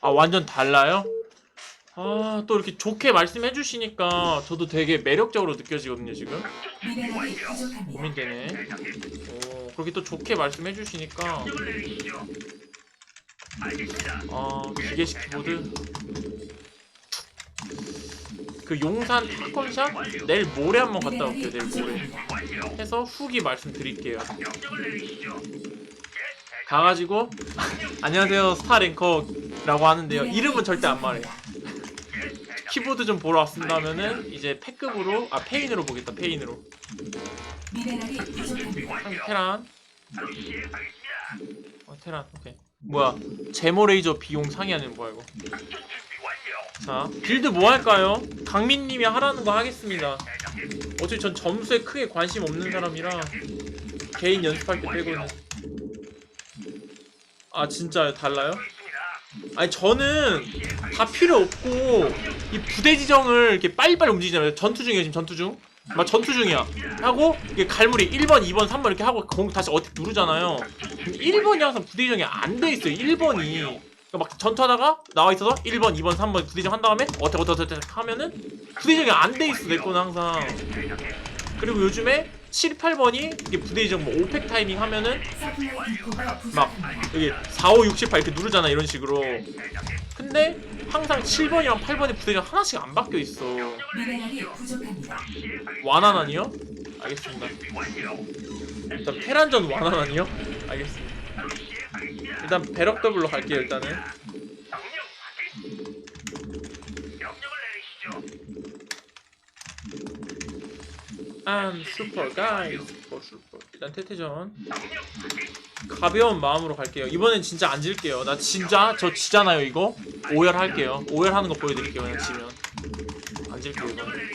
아 완전 달라요? 아 또 이렇게 좋게 말씀해 주시니까 저도 되게 매력적으로 느껴지거든요 지금. 고민되네. 오 그렇게 또 좋게 말씀해 주시니까. 아 기계식 키보드. 그 용산 탑건샵? 내일 모레 한번 갔다 올게요 내일 모레. 해서 후기 말씀드릴게요. 가가지고. 안녕하세요 스타 랭커 라고 하는데요. 이름은 절대 안 말해요. 키보드 좀 보러 왔습니다 하면은 이제 패급으로 아 페인으로 보겠다 페인으로. 한 테란. 어 테란 오케이. 뭐야 제모레이저 비용 상회하는 거야 이거? 자 빌드 뭐 할까요? 강민님이 하라는 거 하겠습니다. 어차피 전 점수에 크게 관심 없는 사람이라 개인 연습할 때 빼고는. 아 진짜 달라요? 아니 저는 다 필요 없고 이 부대 지정을 이렇게 빨리빨리 움직이잖아요 전투 중이에요 지금 전투 중. 막 전투 중이야. 하고 이게 갈무리 1번 2번 3번 이렇게 하고 공 다시 어떻게 누르잖아요. 근데 1번이 항상 부대 지정이 안 돼 있어요 1번이. 그러니까 막 전투하다가 나와 있어서 1번 2번 3번 부대 지정 한 다음에 어떻게 어떻게 어떻게 하면은 부대 지정이 안 돼 있어 내 거는 항상. 그리고 요즘에 7, 8번이 이게 부대 지정 뭐 5팩 타이밍 하면은 막. 여기 4, 5, 6, 7, 8 이렇게 누르잖아 이런 식으로 근데 항상 7번이랑 8번의 부대가 하나씩 안 바뀌어 있어. 완화난이요? 알겠습니다 일단 테란전 완화난이요? 알겠습니다 일단 배럭 더블로 갈게요 일단은 I'm guy super super 일단 태태전. 가벼운 마음으로 갈게요. 이번엔 진짜 안 질게요. 나 진짜 저 지잖아요 이거. 오열 할게요. 오열 하는 거 보여드릴게요 그냥 지면. 안 질게요 이번엔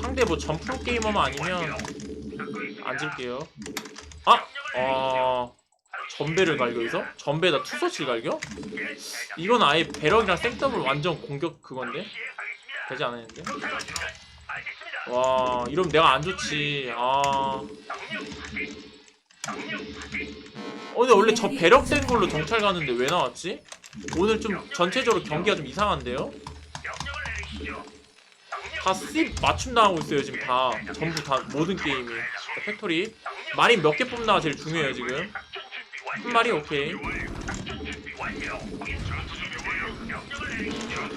상대 뭐 전프 게이머만 아니면 안 질게요. 아! 어... 전배를 갈겨 여기서? 전배에다 투서치를 갈겨? 이건 아예 배럭이랑 생더블 완전 공격 그건데? 되지 않았는데? 와 이러면 내가 안 좋지. 아... 어 근데 원래 저 배럭 된 걸로 정찰 가는데 왜 나왔지? 오늘 좀 전체적으로 경기가 좀 이상한데요? 다씹 맞춤 당하고 있어요 지금 다. 전부 다 모든 게임이. 자, 팩토리. 마린 몇 개 뽑나가 제일 중요해요 지금. 한 마리 오케이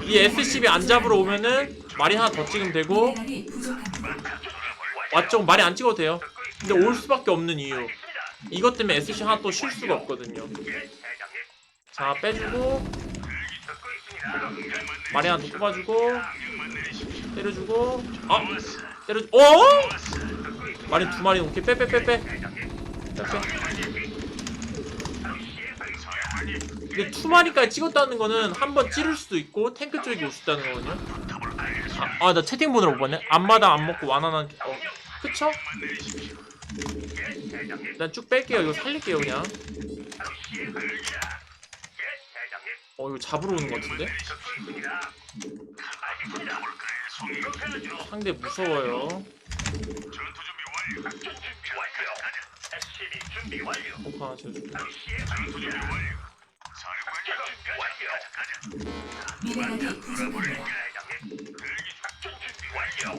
이 SCB 안 잡으러 오면은 마린 하나 더 찍으면 되고. 맞죠. 마린 안 찍어도 돼요. 근데 올 수밖에 없는 이유. 이것 때문에 SC 하나 또 쉴 수가 없거든요. 자 빼주고 마린 하나 더 뽑아주고 때려주고. 아! 때려 어? 마린 두 마리 오케이 빼빼빼빼. 빼빼 근데 투 마리까지 찍었다는 거는 한 번 찌를 수도 있고 탱크 쪽에 올 수 있다는 거거든요. 아 나 채팅 보느라 못 봤네. 앞마당 안 먹고 완화난 어 그쵸? 일단 쭉 뺄게요. 이거 살릴게요 그냥. 어 이거 잡으러 오는 것 같은데? 상대 무서워요. 하나 지어줄게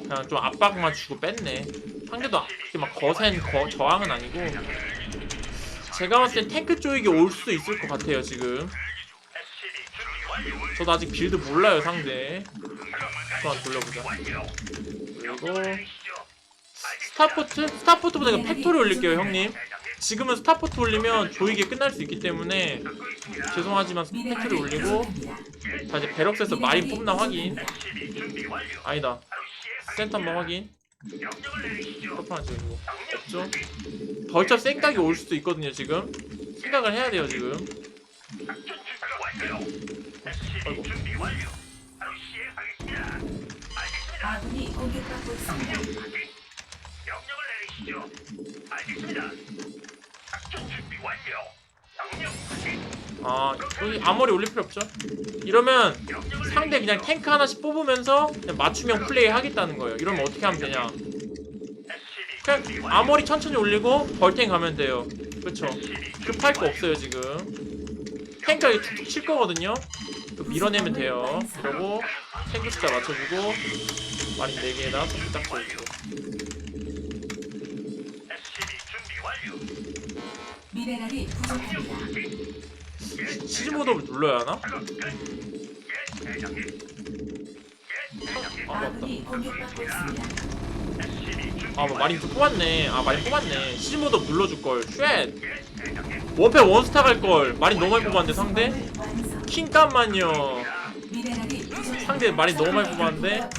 그냥 좀 압박만 주고 뺐네. 상대도 그렇게 막 거센 거, 저항은 아니고. 제가 봤을 땐 탱크 쪽에게 올 수도 있을 것 같아요 지금. 저도 아직 빌드 몰라요 상대. 한번 돌려보자. 그리고 스타포트? 스타포트보다 팩토리 올릴게요 형님 지금은 스타포트 올리면 조이게 끝날 수 있기 때문에 죄송하지만 미네랄이 올리고. 자 이제 베럭스에서 마린 뽑나 확인. 아니다. 센터 한번 확인. 하나 지금 없죠? 벌써 생각이 올 수도 있거든요 지금. 생각을 해야 돼요 지금. 아이고 아군이 공격받고 있습니다. 아 여기 앞머리 올릴 필요 없죠? 이러면 상대 그냥 탱크 하나씩 뽑으면서 그냥 맞춤형 플레이 하겠다는 거예요. 이러면 어떻게 하면 되냐? 그냥 앞머리 천천히 올리고 벌탱 가면 돼요. 그쵸? 급할 거 없어요 지금. 탱크가 이렇게 툭툭 칠 거거든요. 또 밀어내면 돼요. 이러고 탱크 숫자 맞춰주고 마린 4개에다 선수 딱 쳐주고 미네랄이 부족합니다. 시즈 모드를 눌러야 하나? 아 맞다 아군이 공격받고 있습니다. 아, 뭐 마린 좀 뽑았네. 아, 마린 뽑았네. 시즌 모드 눌러줄 걸. 쉣! 원패 원스타 갈 걸. 마린 너무 많이 뽑았는데, 상대? 완성. 미네랄이 부족합니다. 상대 마린 너무 많이 뽑았는데?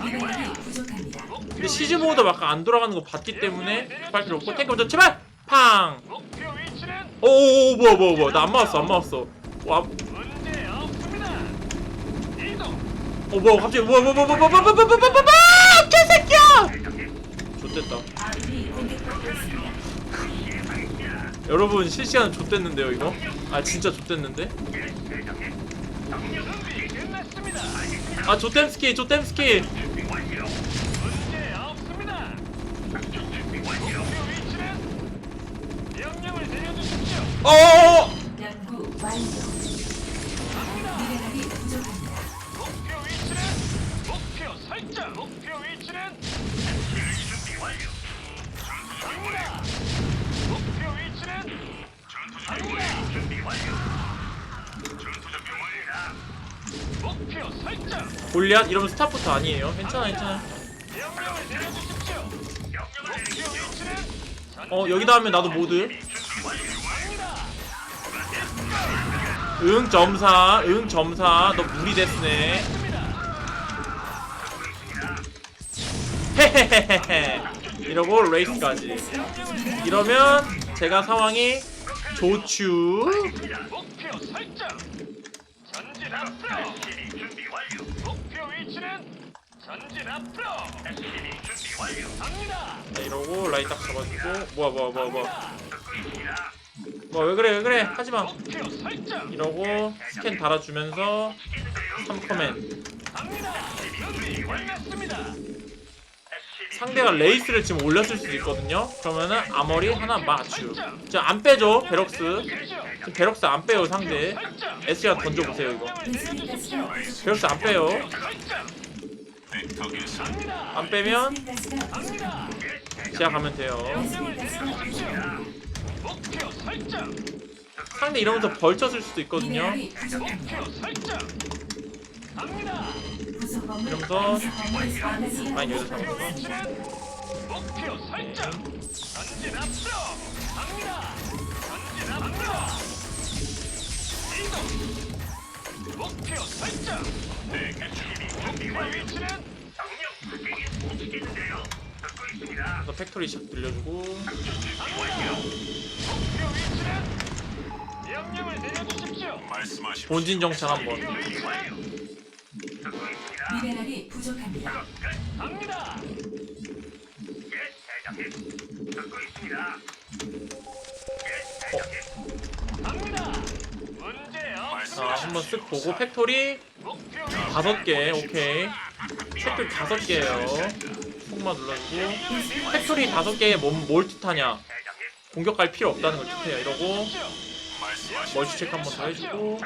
미네랄이 부족합니다. 근데 시즌 모드 막 안 돌아가는 거 봤기 때문에 빨 필요 없고, 탱크 먼저 제발! 팡! 목표 위치는 오오오, 뭐야, 뭐야, 뭐야. 나 안 맞았어, 안 맞았어. 와, 어, 문제 없습니다. 이동. 뭐야, 갑자기, 뭐야, 뭐야, 뭐야, 뭐야, 뭐야, 뭐야, 뭐야, 뭐야, 뭐야, 뭐야, 개새끼야! 좋됐다. 아군이 공격받고 있습니다. 여러분, 실시간 좋댔는데요, 이거? 아, 진짜 좋댔는데? 준비 끝났습니다. 아, 조템스키, 조템스키! 어, 어, 어! 골리앗 이러면 스탑부터 아니에요. 괜찮아 괜찮아. 어 여기다 하면 나도 모드. 응 점사, 응 점사. 너 무리 됐네. 헤헤헤헤헤. 이러고 레이스까지. 이러면 제가 상황이. 갑니다. 자, 이러고 라인 딱 잡아주고 뭐야 뭐야 뭐야 뭐야. 뭐 왜 그래 왜 그래 하지 마. 목표 설정. 이러고 스캔 달아주면서 3커맨. 갑니다. 준비 끝났습니다. 상대가 레이스를 지금 올렸을 수도 있거든요. 그러면은 아머리 하나 맞추. 지금 안 빼죠 베럭스. 지금 베럭스 안 빼요 상대. S가 던져보세요 이거. 베럭스 안 빼요. 안 빼면 갑니다. 시작하면 돼요. 목표 설정. 상대 이러면서 벌쳤을 수도 있거든요. 미네랄이 부족합니다. 목표 설정. 갑니다. 구성범을 이러면서 여기서 잡았어. 위치는 목표 설정. 전진 앞으로. 갑니다. 전진 앞으로. 이동. 목표 설정. 목표 위치는 그 그래서 팩토리 샷 들려주고. 본진 정찰 한번. 미네랄이 부족합니다. 갑니다. 어. 아, 한번 쓱 보고 팩토리. 다섯 개 오케이. 팩토리 다섯 개예요. 속만 눌러주고 팩토리 다섯 개에 뭘, 뭘 뜻하냐? 공격 갈 필요 없다는 걸 뜻해요. 이러고 멀티 체크 한번 더 해주고.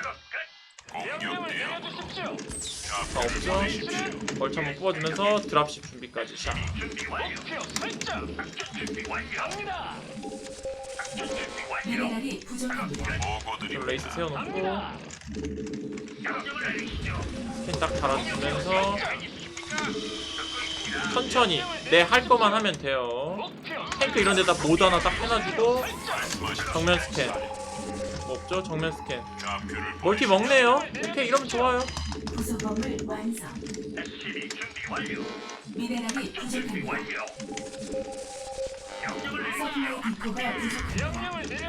다 없죠? 벌처 한번 뽑아주면서 드랍십 준비까지 샷. 목 완료. 미네랄이 부족합니다. 레이스 세워놓고 스캔 딱 달아주면서 천천히 네, 내할 거만 하면 돼요 탱크 이런 데다 모드 하나 딱 해놔주고 정면 스캔 뭐 없죠? 정면 스캔 멀티 먹네요? 오케이 이러면 좋아요 부속 건물 완성.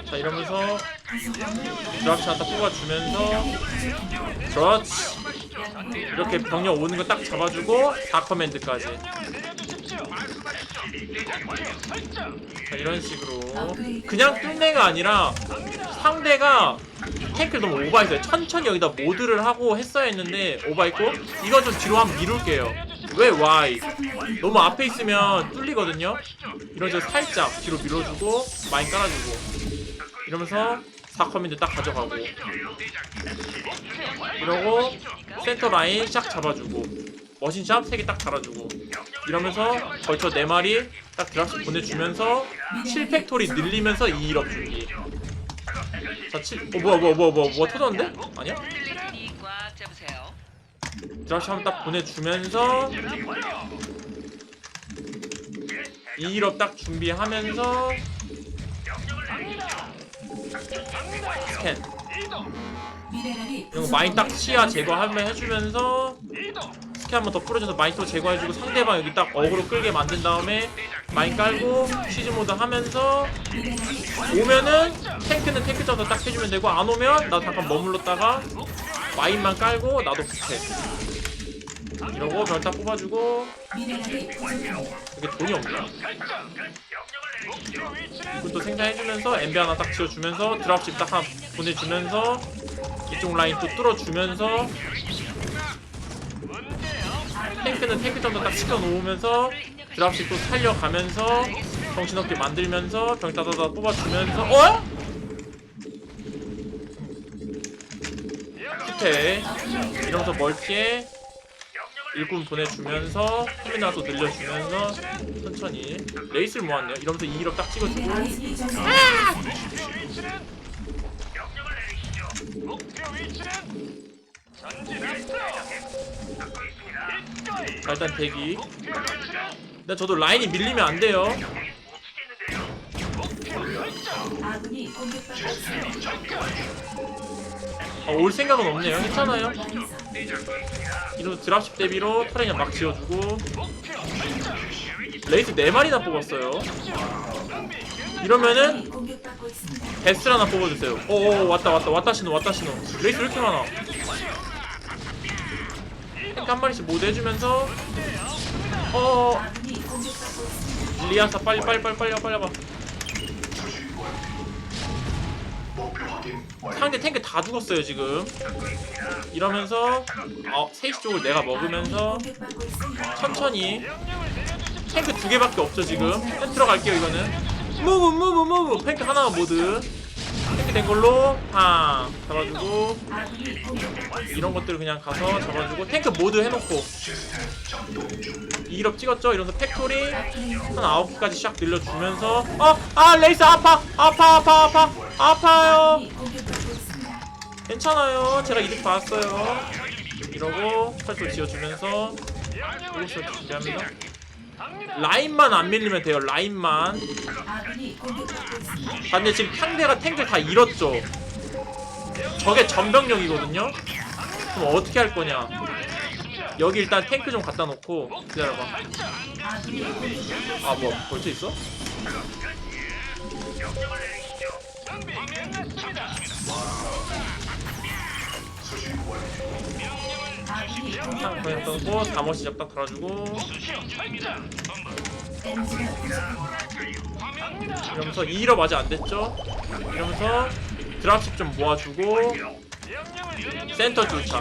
자 이러면서 하나 딱 뽑아주면서 그렇지 이렇게 병력 오는 거 딱 잡아주고 4커맨드까지 명령을 내려주십시오. 목표 설정. 자 이런 식으로 그냥 뚫내가 아니라 상대가 탱크를 너무 오버했어요 천천히 여기다 모드를 하고 했어야 했는데 오버했고 이거 좀 뒤로 한번 미룰게요 왜 Y? 너무 앞에 있으면 뚫리거든요? 이런 식으로 살짝 뒤로 밀어주고 많이 깔아주고. 이러면서 4커맨드 딱 가져가고. 이러고 센터 라인 샥 잡아주고. 머신샵 3개 딱 달아주고. 이러면서 벌처 4마리 딱 드랍십 보내주면서 7팩토리 늘리면서 2일업 주기 자 7.. 어 뭐야 뭐야 뭐야 뭐야 뭐 터졌는데? 아니야? 드랍십 한번 딱 보내주면서 2일업 딱 준비하면서 스캔 미네랄이 이런 거 마인 딱 시야 제거하면 해주면서. 스캔 한번 더 풀어줘서 마인 또 제거해주고 상대방 여기 딱 어그로 끌게 만든 다음에 마인 깔고 시즈 모드 하면서 오면은 탱크는 탱크 잡아서 딱 해주면 되고 안 오면 나도 잠깐 머물렀다가 마인만 깔고 나도 부채 이러고 별딱 뽑아주고. 이게 돈이 위치는 이것도 생산해주면서 엠비 하나 딱 지어주면서 드랍십 딱 하나 보내주면서 이쪽 라인 또 뚫어주면서 탱크는 탱크 정도 딱 시켜놓으면서 드랍십 또 살려가면서 정신없게 만들면서 병 따다다 뽑아주면서 어? 후퇴 이러면서 멀티에 일꾼 보내주면서 카미나 또 늘려주면서 천천히 레이스를 모았네요. 이러면서 2일업 딱 찍어주고. 이거이. 자 일단 대기. 근데 저도 라인이 밀리면 안 돼요 아, 올 생각은 없네요. 괜찮아요. 이러면서 드랍십 대비로 터레냐 막 지어주고. 레이스 4마리나 뽑았어요. 이러면은. 베스 하나 뽑아주세요. 오 왔다 왔다. 왔다 신호 왔다 신호 레이스 왜 이렇게 많아? 한 마리씩 모두 해주면서. 어. 리아사 빨리 빨리 빨리 빨리 와, 빨리 와봐 상대 탱크 다 죽었어요 지금 이러면서 어, 세이시 쪽을 내가 먹으면서. 천천히 탱크 두 개밖에 없죠 지금 펜 들어갈게요 이거는 무브 무브 무브 탱크 하나만 모드 탱크 된 걸로 팡 잡아주고. 이런 것들 그냥 가서 잡아주고 탱크 모드 해놓고 2일업 찍었죠 이러면서 팩토리 한 9개까지 샥 늘려주면서 어! 아 레이스 아파! 아파 아파 아파 아파요. 괜찮아요. 제가 이득 봤어요. 이러고 펄도 지어주면서 오른쪽 준비합니다. 라인만 안 밀리면 돼요 라인만. 아, 근데 지금 상대가 탱크를 다 잃었죠. 저게 전병력이거든요. 그럼 어떻게 할 거냐? 여기 일단 탱크 좀 갖다 놓고 기다려봐. 공격받고 아뭐 벌써 있어? 준비 끝났습니다. 아군이 딱 그냥 공격받고 떠고 다모 시작 딱 달아주고. 이러면서 2일업 아직 안 됐죠? 이러면서 드랍십 좀 모아주고 명령을. 센터 주차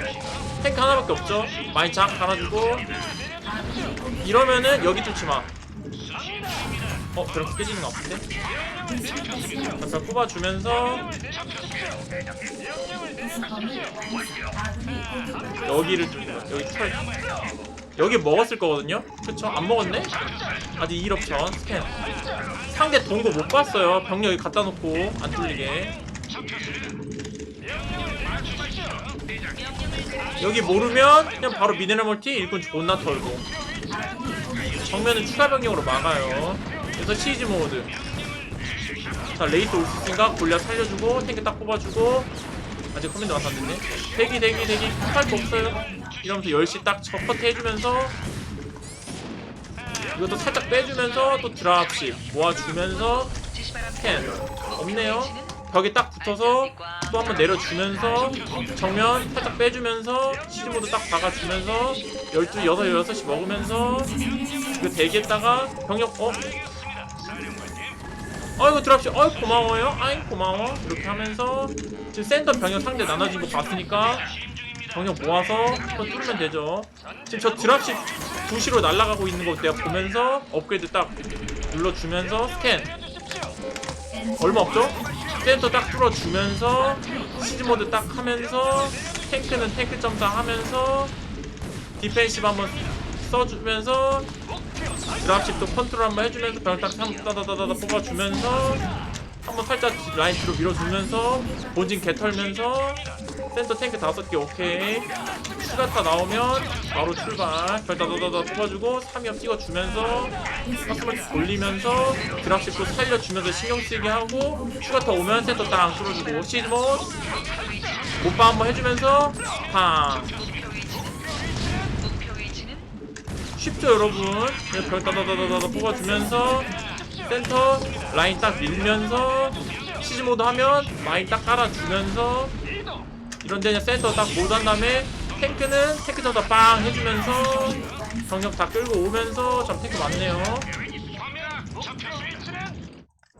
탱크 하나밖에 없죠? 많이 작 공격 이러면은 여기 뚫지 마. 어, 그렇게 깨지는 거 같은데? 잠깐 뽑아주면서 여기를 뚫는 거. 여기 털. 여기 먹었을 거거든요? 그쵸? 안 먹었네? 아직 2일 전 스캔. 상대 동고 못 봤어요. 병력 여기 갖다 놓고 안 뚫리게. 여기 모르면 그냥 바로 미네랄 멀티 일꾼 존나 털고. 정면은 추가 병력으로 막아요. 그래서 시즈 모드. 자 레이트 올수 있으니까 골리앗 살려주고 탱크 딱 뽑아주고 아직 커맨드 완성 안 됐네. 대기 대기 대기 할 거 없어요. 이러면서 10시 딱 첫컷 해주면서 이것도 살짝 빼주면서 또 드랍십 모아주면서. 캔 없네요. 벽에 딱 붙어서 또 한번 내려주면서 정면 살짝 빼주면서 시즈모드 딱 박아주면서 12, 6, 6시 먹으면서 이거 대기했다가 병력 어? 아이고 드랍십 어이 고마워요. 아이 고마워. 이렇게 하면서 지금 센터 병력 상대 나눠진 거 봤으니까 병력 모아서 또 뚫으면 되죠. 지금 저 드랍십 2시로 날아가고 있는 거 내가 보면서 업그레이드 딱 눌러주면서 스캔. 얼마 없죠? 센터 딱 뚫어주면서 시즈모드 딱 하면서 탱크는 탱크 점사 하면서 디펜시브 한번 써주면서 드랍십도 컨트롤 한번 해주면서 병딱 따다다다다 뽑아주면서 한번 살짝 라인 뒤로 밀어주면서 본진 개 털면서 센터 탱크 다섯 개 오케이. 추가타 나오면 바로 출발. 별다다다다 뽑아주고 3위업 찍어주면서 가스만 돌리면서 드랍십도 살려주면서 신경 쓰게 하고 추가타 오면 센터 딱 뚫어주고 시즈모 못바 한번 해주면서 팡 쉽죠 여러분? 네, 별 따다다다다 뽑아주면서 센터 라인 딱 밀면서 시즈 모드 하면 라인 딱 깔아주면서 이런데 센터 딱 못한 다음에 탱크는 탱크 점사 빵 해주면서 병력 다 끌고 오면서 참 탱크 많네요.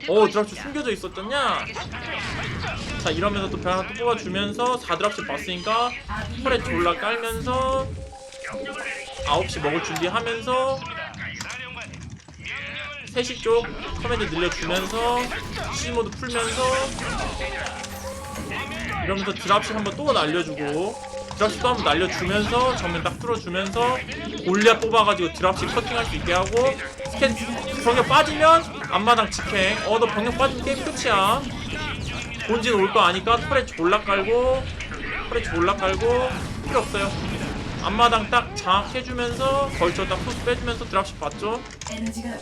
오 드랍십 숨겨져 있었잖냐? 자 이러면서 또 병력 또 뽑아주면서 4드랍십 봤으니까 털에 졸라 깔면서 9시 먹을 준비하면서 사령관 3시 쪽 커맨드 늘려주면서 시모드 풀면서 이러면서 드랍십 한번 또 날려주고 드랍십 또 한번 날려주면서 정면 딱 뚫어주면서 골리앗 뽑아가지고 드랍십 커팅할 수 있게 하고 스캔 병력 빠지면 앞마당 직행. 어너 병력 빠지면 게임 끝이야. 본진 올 거 아니까 털에 졸라 깔고 털에 졸라 깔고 필요 없어요 앞마당 딱 장악해주면서 걸쳐 딱 소스 빼주면서 드랍십 봤죠?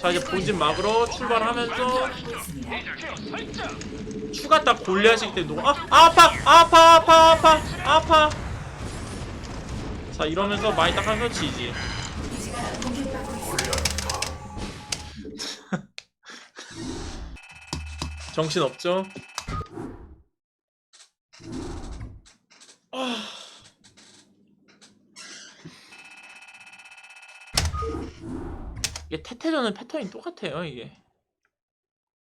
자 이제 본진 막으러 출발하면서. 추가 딱 골리하실 때 누가 아 아파 아파 아파 아파 아파 자 이러면서 많이 딱 하면서 지지 기지가 공격받고 있습니다. 정신 없죠? 4패전은 패턴이 똑같아요 이게.